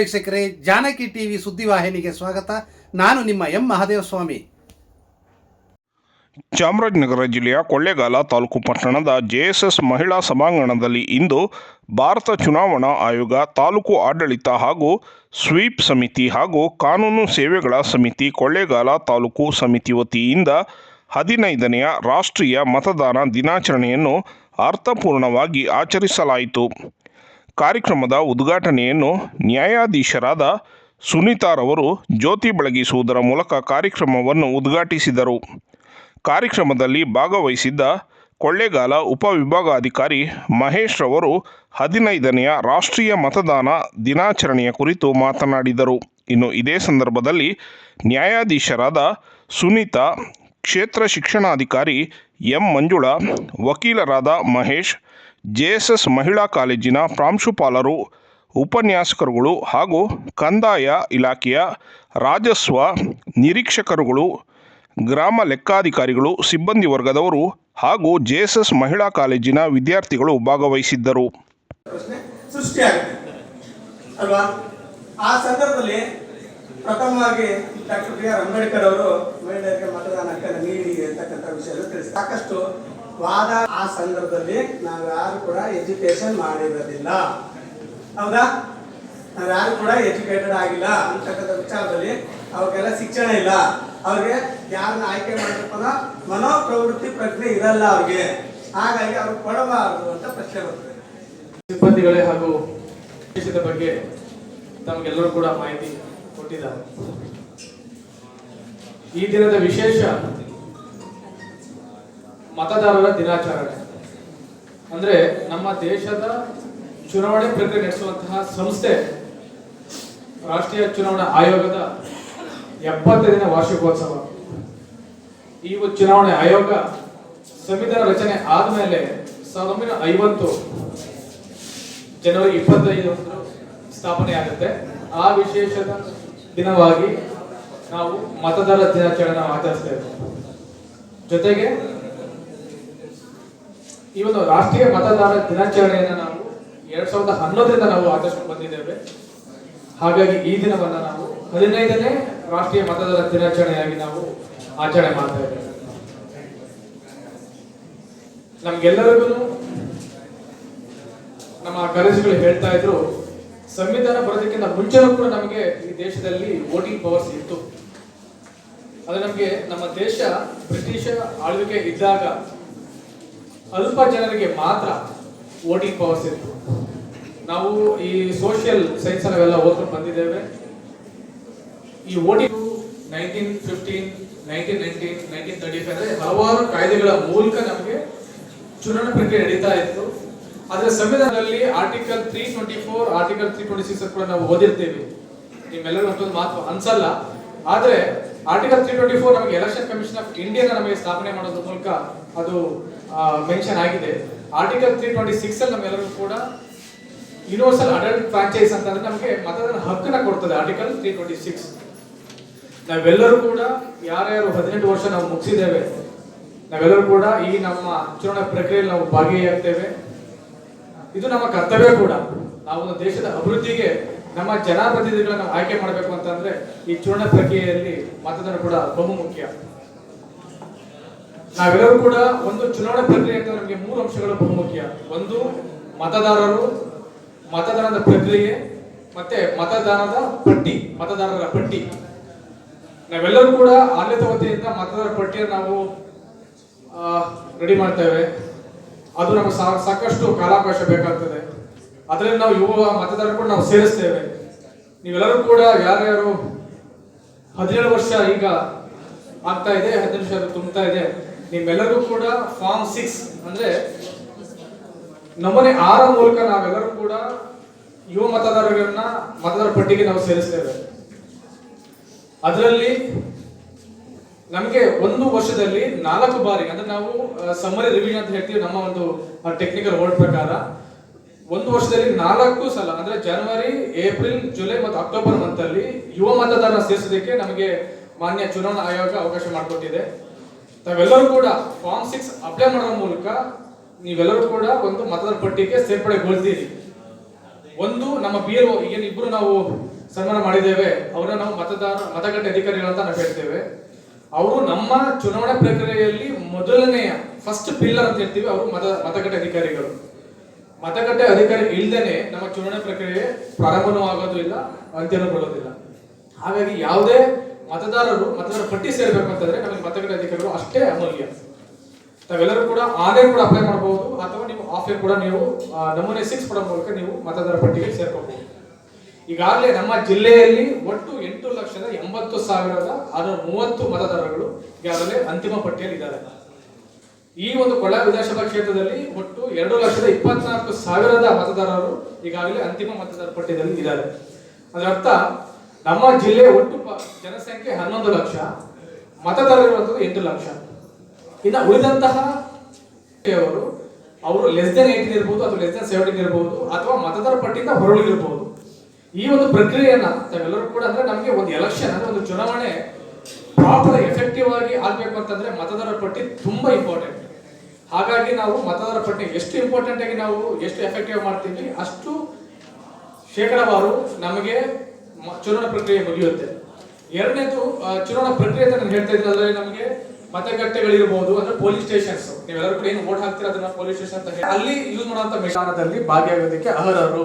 ವೀಕ್ಷಕರೇ, ಜಾನಕಿ ಟಿವಿ ಸುದ್ದಿವಾಹಿನಿಗೆ ಸ್ವಾಗತ. ನಾನು ನಿಮ್ಮ ಎಂ ಮಹಾದೇವ ಸ್ವಾಮಿ. ಚಾಮರಾಜನಗರ ಜಿಲ್ಲೆಯ ಕೊಳ್ಳೇಗಾಲ ತಾಲೂಕು ಪಟ್ಟಣದ ಜೆಎಸ್ಎಸ್ ಮಹಿಳಾ ಸಭಾಂಗಣದಲ್ಲಿ ಇಂದು ಭಾರತ ಚುನಾವಣಾ ಆಯೋಗ ತಾಲೂಕು ಆಡಳಿತ ಹಾಗೂ ಸ್ವೀಪ್ ಸಮಿತಿ ಹಾಗೂ ಕಾನೂನು ಸೇವೆಗಳ ಸಮಿತಿ ಕೊಳ್ಳೇಗಾಲ ತಾಲೂಕು ಸಮಿತಿ ವತಿಯಿಂದ ಹದಿನೈದನೆಯ ರಾಷ್ಟ್ರೀಯ ಮತದಾನ ದಿನಾಚರಣೆಯನ್ನು ಅರ್ಥಪೂರ್ಣವಾಗಿ ಆಚರಿಸಲಾಯಿತು. ಕಾರ್ಯಕ್ರಮದ ಉದ್ಘಾಟನೆಯನ್ನು ನ್ಯಾಯಾಧೀಶರಾದ ಸುನೀತಾರವರು ಜ್ಯೋತಿ ಬೆಳಗಿಸುವುದರ ಮೂಲಕ ಕಾರ್ಯಕ್ರಮವನ್ನು ಉದ್ಘಾಟಿಸಿದರು. ಕಾರ್ಯಕ್ರಮದಲ್ಲಿ ಭಾಗವಹಿಸಿದ್ದ ಕೊಳ್ಳೇಗಾಲ ಉಪವಿಭಾಗಾಧಿಕಾರಿ ಮಹೇಶ್ ರವರು ಹದಿನೈದನೆಯ ರಾಷ್ಟ್ರೀಯ ಮತದಾನ ದಿನಾಚರಣೆಯ ಕುರಿತು ಮಾತನಾಡಿದರು. ಇನ್ನು ಇದೇ ಸಂದರ್ಭದಲ್ಲಿ ನ್ಯಾಯಾಧೀಶರಾದ ಸುನೀತಾ, ಕ್ಷೇತ್ರ ಶಿಕ್ಷಣಾಧಿಕಾರಿ ಎಂ ಮಂಜುಳಾ, ವಕೀಲರಾದ ಮಹೇಶ್ ಜೆಎಸ್ಎಸ್ ಮಹಿಳಾ ಕಾಲೇಜಿನ ಪ್ರಾಂಶುಪಾಲರು, ಉಪನ್ಯಾಸಕರುಗಳು ಹಾಗೂ ಕಂದಾಯ ಇಲಾಖೆಯ ರಾಜಸ್ವ ನಿರೀಕ್ಷಕರುಗಳು, ಗ್ರಾಮ ಲೆಕ್ಕಾಧಿಕಾರಿಗಳು, ಸಿಬ್ಬಂದಿ ವರ್ಗದವರು ಹಾಗೂ ಜೆಎಸ್ಎಸ್ ಮಹಿಳಾ ಕಾಲೇಜಿನ ವಿದ್ಯಾರ್ಥಿಗಳು ಭಾಗವಹಿಸಿದ್ದರು. ಅಲ್ವಾ? ಆ ಸಂದರ್ಭದಲ್ಲಿ ಪ್ರಥಮವಾಗಿ ಡಾಕ್ಟರ್ ಬಿ ಆರ್ ಅಂಬೇಡ್ಕರ್ ಅವರು ಮಹಿಳೆಯರಿಗೆ ಮತದಾನ ಹಕ್ಕನ್ನು ನೀಡಿ ಅಂತಕ್ಕಂಥ ವಿಷಯ ತಿಳಿಸಿ. ಸಾಕಷ್ಟು ವಾದ ಆ ಸಂದರ್ಭದಲ್ಲಿ ನಾವು ಯಾರು ಕೂಡ ಎಜುಕೇಶನ್ ಮಾಡಿರೋದಿಲ್ಲ. ಹೌದಾ? ನಾವು ಯಾರು ಕೂಡ ಎಜುಕೇಟೆಡ್ ಆಗಿಲ್ಲ ಅಂತಕ್ಕಂಥ ವಿಚಾರದಲ್ಲಿ ಅವ್ರಿಗೆಲ್ಲ ಶಿಕ್ಷಣ ಇಲ್ಲ. ಅವ್ರಿಗೆ ಯಾರನ್ನ ಆಯ್ಕೆ ಮಾಡಬೇಕು ಅನ್ನೋ ಮನೋಪ್ರವೃತ್ತಿ ಪ್ರಜ್ಞೆ ಇರಲ್ಲ ಅವ್ರಿಗೆ. ಹಾಗಾಗಿ ಅವ್ರು ಕೊಡಬಾರದು ಅಂತ ಪ್ರಶ್ನೆ ಬರ್ತದೆ. ಸಿಬ್ಬಂದಿಗಳೇ ಹಾಗೂ ದೇಶದ ಬಗ್ಗೆ ತಮಗೆಲ್ಲರೂ ಕೂಡ ಮಾಹಿತಿ ಕೊಟ್ಟಿದ್ದಾರೆ. ಈ ದಿನದ ವಿಶೇಷ ಮತದಾರರ ದಿನಾಚರಣೆ. ಅಂದ್ರೆ ನಮ್ಮ ದೇಶದ ಚುನಾವಣೆ ಪ್ರಕ್ರಿಯೆ ನಡೆಸುವಂತಹ ಸಂಸ್ಥೆ ರಾಷ್ಟ್ರೀಯ ಚುನಾವಣಾ ಆಯೋಗದ ಎಪ್ಪತ್ತೈದನೇ ವಾರ್ಷಿಕೋತ್ಸವ. ಈ ಚುನಾವಣೆ ಆಯೋಗ ಸಂವಿಧಾನ ರಚನೆ ಆದಮೇಲೆ ಸಾವಿರದ ಒಂಬೈನೂರ ಐವತ್ತು ಜನವರಿ ಇಪ್ಪತ್ತೈದು ಸ್ಥಾಪನೆ ಆಗುತ್ತೆ ಆ ವಿಶೇಷದ ದಿನವಾಗಿ ನಾವು ಮತದಾರ ದಿನಾಚರಣೆ ಆಚರಿಸ್ತೇವೆ ಜೊತೆಗೆ ಈ ಒಂದು ರಾಷ್ಟ್ರೀಯ ಮತದಾರ ದಿನಾಚರಣೆಯನ್ನು ನಾವು ಎರಡ್ ಸಾವಿರದ ಹನ್ನೊಂದರಿಂದ ನಾವು ಆಚರಿಸ್ಕೊಂಡು ಬಂದಿದ್ದೇವೆ. ಹಾಗಾಗಿ ಈ ದಿನವನ್ನು ನಾವು ಹದಿನೈದನೇ ರಾಷ್ಟ್ರೀಯ ಮತದಾರ ದಿನಾಚರಣೆಯಾಗಿ ನಾವು ಆಚರಣೆ ಮಾಡ್ತಾ ಇದ್ದೇವೆ. ನಮ್ಗೆಲ್ಲರಿಗೂ ನಮ್ಮ ಕರೆಸಿಗಳು ಹೇಳ್ತಾ ಇದ್ರು, ಸಂವಿಧಾನ ಬರೋದಕ್ಕಿಂತ ಮುಂಚೆನೂ ಕೂಡ ನಮಗೆ ಈ ದೇಶದಲ್ಲಿ ವೋಟಿಂಗ್ ಪವರ್ಸ್ ಇತ್ತು. ಅದು ನಮಗೆ ನಮ್ಮ ದೇಶ ಬ್ರಿಟಿಷರ ಆಳ್ವಿಕೆ ಇದ್ದಾಗ ಅಲ್ಪ ಜನರಿಗೆ ಮಾತ್ರ ವೋಟಿಂಗ್ ಪವರ್ಸ್ ಇತ್ತು ನಾವು ಈ ಸೋಷಿಯಲ್ ಸೈನ್ಸ್ ನಾವೆಲ್ಲ ಓದ್ಕೊಂಡು ಬಂದಿದ್ದೇವೆ. ಈ voting nineteen fifteen nineteen nineteen nineteen thirty five ಅಂದ್ರೆ ಹಲವಾರು ಕಾಯ್ದೆಗಳ ಮೂಲಕ ನಮಗೆ ಚುನಾವಣಾ ಪ್ರಕ್ರಿಯೆ ನಡೀತಾ ಇತ್ತು. ಆದರೆ ಸಂವಿಧಾನದಲ್ಲಿ article three twenty four article three twenty six ಕೂಡ ನಾವು ಓದಿರ್ತೀವಿ. ನಿಮ್ಮೆಲ್ಲರೂ ಅಷ್ಟೊಂದು ಮಾತು ಅನ್ಸಲ್ಲ. ಆದ್ರೆ ಆರ್ಟಿಕಲ್ ತ್ರೀ ಟ್ವೆಂಟಿ ಫೋರ್ ನಮಗೆ ಎಲೆಕ್ಷನ್ ಕಮಿಷನ್ ಆಫ್ ಇಂಡಿಯಾನ ನಮಗೆ ಸ್ಥಾಪನೆ ಮಾಡೋದ್ರ ಮೂಲಕ ಅದು ಮೆನ್ಷನ್ ಆಗಿದೆ. ಆರ್ಟಿಕಲ್ ತ್ರೀ ಟ್ವೆಂಟಿ ಸಿಕ್ಸ್ ಅಲ್ಲಿ ನಮ್ಮೆಲ್ಲರಿಗೂ ಕೂಡ ಯೂನಿವರ್ಸಲ್ ಅಡಲ್ಟ್ ಫ್ರಾಂಚೈಸ್ ಅಂತಂದ್ರೆ ನಮಗೆ ಮತದಾನ ಹಕ್ಕನ್ನ ಕೊಡ್ತದೆ ಆರ್ಟಿಕಲ್ ತ್ರೀ ಟ್ವೆಂಟಿ ಸಿಕ್ಸ್ ನಾವೆಲ್ಲರೂ ಕೂಡ ಯಾರ್ಯಾರು ಹದಿನೆಂಟು ವರ್ಷ ನಾವು ಮುಗಿಸಿದ್ದೇವೆ, ನಾವೆಲ್ಲರೂ ಕೂಡ ಈ ನಮ್ಮ ಚುನಾವಣಾ ಪ್ರಕ್ರಿಯೆಯಲ್ಲಿ ನಾವು ಭಾಗಿಯಾಗ್ತೇವೆ. ಇದು ನಮ್ಮ ಕರ್ತವ್ಯ ಕೂಡ. ನಾವು ದೇಶದ ಅಭಿವೃದ್ಧಿಗೆ ನಮ್ಮ ಜನಪ್ರತಿನಿಧಿಗಳನ್ನು ಆಯ್ಕೆ ಮಾಡಬೇಕು ಅಂತಂದ್ರೆ ಈ ಚುನಾವಣಾ ಪ್ರಕ್ರಿಯೆಯಲ್ಲಿ ಮತದಾನ ಕೂಡ ಬಹುಮುಖ್ಯ ನಾವೆಲ್ಲರೂ ಕೂಡ ಒಂದು ಚುನಾವಣಾ ಪ್ರಕ್ರಿಯೆ ಅಂತ ನಮಗೆ ಮೂರು ಅಂಶಗಳು ಬಹುಮುಖ್ಯ ಒಂದು, ಮತದಾರರು, ಮತದಾನದ ಪ್ರಕ್ರಿಯೆ ಮತ್ತೆ ಮತದಾನದ ಪಟ್ಟಿ, ಮತದಾರರ ಪಟ್ಟಿ. ನಾವೆಲ್ಲರೂ ಕೂಡ ಆಡಳಿತ ವತಿಯಿಂದ ಮತದಾರರ ಪಟ್ಟಿಯನ್ನು ನಾವು ರೆಡಿ ಮಾಡ್ತೇವೆ. ಅದು ನಮಗೆ ಸಾಕಷ್ಟು ಕಾಲಾವಕಾಶ ಬೇಕಾಗ್ತದೆ. ಅದರಲ್ಲಿ ನಾವು ಯುವ ಮತದಾರರು ಕೂಡ ನಾವು ಸೇರಿಸ್ತೇವೆ. ನೀವೆಲ್ಲರೂ ಕೂಡ ಯಾರ್ಯಾರು ಹದಿನೇಳು ವರ್ಷ ಈಗ ಆಗ್ತಾ ಇದೆ, ಹದಿನೆಂಟು ವರ್ಷ ತುಂಬ್ತಾ ಇದೆ ನಿಮ್ಮೆಲ್ಲರೂ ಕೂಡ ಫಾರ್ಮ್ ಸಿಕ್ಸ್ ಅಂದ್ರೆ ನಮ್ಮನೆ ಆರ ಮೂಲಕ ನಾವೆಲ್ಲರೂ ಕೂಡ ಯುವ ಮತದಾರರನ್ನ ಮತದಾರ ಪಟ್ಟಿಗೆ ನಾವು ಸೇರಿಸ್ತೇವೆ. ಅದರಲ್ಲಿ ನಮಗೆ ಒಂದು ವರ್ಷದಲ್ಲಿ ನಾಲ್ಕು ಬಾರಿ, ಅಂದ್ರೆ ನಾವು ಸಮ್ಮರಿ ರಿವಿಷನ್ ಅಂತ ಹೇಳ್ತೀವಿ, ನಮ್ಮ ಒಂದು ಟೆಕ್ನಿಕಲ್ ವರ್ಡ್ ಪ್ರಕಾರ. ಒಂದು ವರ್ಷದಲ್ಲಿ ನಾಲ್ಕು ಸಲ, ಅಂದ್ರೆ ಜನವರಿ ಏಪ್ರಿಲ್ ಜುಲೈ ಮತ್ತು ಅಕ್ಟೋಬರ್ ಮಂತ್ ಅಲ್ಲಿ ಯುವ ಮತದಾರನ ಸೇರಿಸೋದಕ್ಕೆ ನಮಗೆ ಮಾನ್ಯ ಚುನಾವಣಾ ಆಯೋಗ ಅವಕಾಶ ಮಾಡಿಕೊಟ್ಟಿದೆ. ತಾವೆಲ್ಲರೂ ಕೂಡ ಫಾರ್ಮ್ ಸಿಕ್ಸ್ ಅಪ್ಲೈ ಮಾಡೋ ಮೂಲಕ ನೀವೆಲ್ಲರೂ ಕೂಡ ಒಂದು ಮತದಾರ ಪಟ್ಟಿಗೆ ಸೇರ್ಪಡೆಗೊಳ್ತೀರಿ. ಒಂದು, ನಮ್ಮ ಬಿ ಎಲ್ ಏನು ಇಬ್ರು ನಾವು ಸನ್ಮಾನ ಮಾಡಿದ್ದೇವೆ. ಅವರ ನಾವು ಮತದಾರ, ಮತಗಟ್ಟೆ ಅಧಿಕಾರಿಗಳು ಅಂತ ನಾವು ಹೇಳ್ತೇವೆ. ಅವರು ನಮ್ಮ ಚುನಾವಣಾ ಪ್ರಕ್ರಿಯೆಯಲ್ಲಿ ಮೊದಲನೆಯ ಫಸ್ಟ್ ಪಿಲ್ಲರ್ ಅಂತ ಹೇಳ್ತೀವಿ, ಅವರು ಮತ, ಮತಗಟ್ಟೆ ಅಧಿಕಾರಿಗಳು. ಮತಗಟ್ಟೆ ಅಧಿಕಾರಿ ಇಲ್ದೇನೆ ನಮ್ಮ ಚುನಾವಣೆ ಪ್ರಕ್ರಿಯೆ ಪ್ರಾರಂಭನೂ ಆಗೋದು ಇಲ್ಲ ಅಂತ್ಯನೂ ಬರೋದಿಲ್ಲ. ಹಾಗಾಗಿ ಯಾವುದೇ ಮತದಾರರು, ಮತದಾರ ಪಟ್ಟಿ ಸೇರ್ಬೇಕು ಅಂತಂದ್ರೆ ನಮಗೆ ಮತಗಟ್ಟೆ ಅಧಿಕಾರಿಗಳು ಅಷ್ಟೇ ಅಮೂಲ್ಯ. ತಾವೆಲ್ಲರೂ ಕೂಡ ಆನ್ಲೈನ್ ಕೂಡ ಅಪ್ಲೈ ಮಾಡಬಹುದು ಅಥವಾ ನೀವು ಆಫ್ಲೈನ್ ಕೂಡ ನೀವು ನಮೂನೆ ಸಿಕ್ಸ್ ಕೊಡೋ ಮೂಲಕ ನೀವು ಮತದಾರ ಪಟ್ಟಿಗೆ ಸೇರ್ಕೋಬಹುದು ಈಗಾಗಲೇ ನಮ್ಮ ಜಿಲ್ಲೆಯಲ್ಲಿ ಒಟ್ಟು ಎಂಟು ಲಕ್ಷದ ಎಂಬತ್ತು ಸಾವಿರದ ಆರುನೂರ ಮೂವತ್ತು ಮತದಾರಗಳು ಈಗಾಗಲೇ ಅಂತಿಮ ಪಟ್ಟಿಯಲ್ಲಿ ಇದ್ದಾರೆ ಈ ಒಂದು ಕೊಳ್ಳ ವಿಧಾನಸಭಾ ಕ್ಷೇತ್ರದಲ್ಲಿ ಒಟ್ಟು ಎರಡು ಲಕ್ಷದ ಇಪ್ಪತ್ನಾಲ್ಕು ಸಾವಿರದ ಮತದಾರರು ಈಗಾಗಲೇ ಅಂತಿಮ ಮತದಾರ ಪಟ್ಟಿಯಲ್ಲಿ ಇದ್ದಾರೆ. ಅದರ ಅರ್ಥ, ನಮ್ಮ ಜಿಲ್ಲೆ ಒಟ್ಟು ಜನಸಂಖ್ಯೆ ಹನ್ನೊಂದು ಲಕ್ಷ, ಮತದಾರರು ಇರುವಂತದ್ದು ಎಂಟು ಲಕ್ಷ. ಇನ್ನು ಉಳಿದಂತಹ ಅವರು ಅವರು ಲೆಸ್ ದೆನ್ ಏಯ್ಟೀನ್ ಇರ್ಬೋದು ಅಥವಾ ಲೆಸ್ ದೆನ್ ಸೆವೆಂಟೀನ್ ಇರ್ಬೋದು ಅಥವಾ ಮತದಾರ ಪಟ್ಟಿಯಿಂದ ಹೊರಳಿರ್ಬೋದು ಈ ಒಂದು ಪ್ರಕ್ರಿಯೆಯನ್ನ ತಾವೆಲ್ಲರೂ ಕೂಡ ಅಂದ್ರೆ ನಮಗೆ ಒಂದು ಎಲೆಕ್ಷನ್ ಅಂದ್ರೆ ಒಂದು ಚುನಾವಣೆ ಪ್ರಾಪರ್ ಎಫೆಕ್ಟಿವ್ ಆಗಿ ಆಗ್ಬೇಕು ಅಂತಂದ್ರೆ ಮತದಾರರ ಪಟ್ಟಿ ತುಂಬಾ ಇಂಪಾರ್ಟೆಂಟ್ ಹಾಗಾಗಿ ನಾವು ಮತದಾರ ಪಟ್ಟಿ ಎಷ್ಟು ಇಂಪಾರ್ಟೆಂಟ್ ಆಗಿ ನಾವು ಎಷ್ಟು ಎಫೆಕ್ಟಿವ್ ಮಾಡ್ತೀವಿ, ಅಷ್ಟು ಶೇಕಡವಾರು ನಮಗೆ ಚುನಾವಣಾ ಪ್ರಕ್ರಿಯೆ ಮುಗಿಯುತ್ತೆ. ಎರಡನೇದು ಚುನಾವಣಾ ಪ್ರಕ್ರಿಯೆ ಅಂತ ನಾನು ಹೇಳ್ತಾ ಇದ್ದೀನಿ ಅದರಲ್ಲಿ ನಮಗೆ ಮತಗಟ್ಟೆಗಳಿರ್ಬೋದು, ಅಂದ್ರೆ ಪೊಲೀಸ್ ಸ್ಟೇಷನ್ಸ್ ನೀವೆಲ್ಲರೂ ಕೂಡ ಏನು ವೋಟ್ ಹಾಕ್ತೀರಾ, ಅದನ್ನ ಪೊಲೀಸ್ ಸ್ಟೇಷನ್ ಅಂತ ಹೇಳಿ. ಅಲ್ಲಿ ಯೂಸ್ ಮಾಡುವಂತ ವಿಧಾನದಲ್ಲಿ ಭಾಗಿಯಾಗೋದಕ್ಕೆ ಅರ್ಹರು.